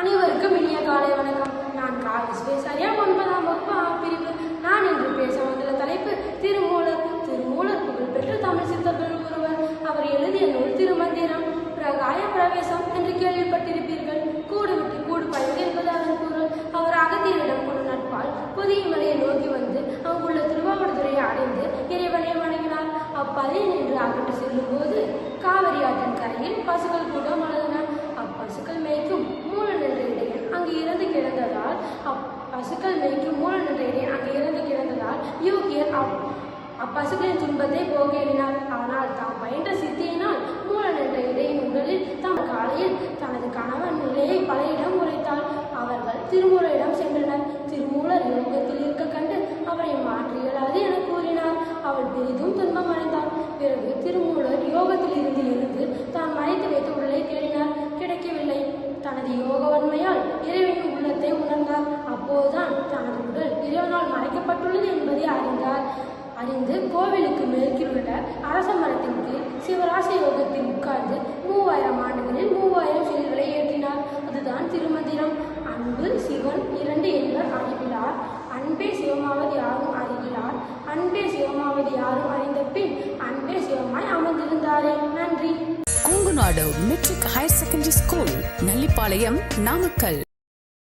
அனைவருக்கும் இனிய காலை வணக்கம். நான் காலேஜ் பேசாரியா ஒன்பதாம் வகுப்பு ஆ பிரிவு நான் இன்று பேச வந்துள்ள தலைப்பு திருமூலர். திருமூலர் புகழ்பெற்ற தமிழ் சித்தர்கள் ஒருவர். அவர் எழுதிய நூல் திருமந்திரம். பிரகாய பிரவேசம் என்று கேள்விப்பட்டிருப்பீர்கள். கூடு விட்டு கூடு பழகு என்பது அதன் பொருள். அவர் அகத்தியரிடம் கொண்டு நட்பால் புதிய மலையை நோக்கி வந்து அங்குள்ள திருவாவடுதுறையை அடைந்து இறைவனை வணங்கினார். அப்பதில் நின்று அகற்று செல்லும் போது காவிரி ஆற்றின் கரையில் பசுக்கள் கூட மலர்ந்தன அப்பசுக்கள் மேய்க்கும் மூல நின்ற இடையன் அங்கு இறந்து கிடந்ததால் பசுக்கள் மேய்க்கும் மூல நின்ற அங்கே இறந்து கிடந்ததால் யோகியர் அப் அப்பசுக்களின் துன்பத்தை போக எண்ணினார் ஆனால் தாம் பயின்ற சித்தியினால் மூல நின்ற இடையின் உடலில் தம் காலையில் தனது கணவன் நிலையை இடம் உரைத்தாள் அவர்கள் திருமூலரிடம் சென்றனர். திருமூலர் யோகத்தில் இருக்க கண்டு அவரை மாற்றி இயலாது என கூறினார். அவள் பெரிதும் துன்பம் அடைந்தாள் பிறகு திருமூலர் யோகத்தில் இருந்து அறிந்தார் அறிந்து கோவிலுக்கு மேற்கில் உள்ள அரச மரத்தின் கீழ் சிவராச யோகத்தில் உட்கார்ந்து மூவாயிரம் ஆண்டுகளில் மூவாயிரம் செயல்களை ஏற்றினார். அதுதான் திருமந்திரம். அன்பு சிவன் இரண்டு என்பர் அறிவிலார். அன்பே சிவமாவது யாரும் அறிகிறார் அன்பே சிவமாவது யாரும் அறிந்த பின் அன்பே சிவமாய் அமர்ந்திருந்தாரே. நன்றி. Kongunadu matric higher secondary school Nallipalayam Namakkal.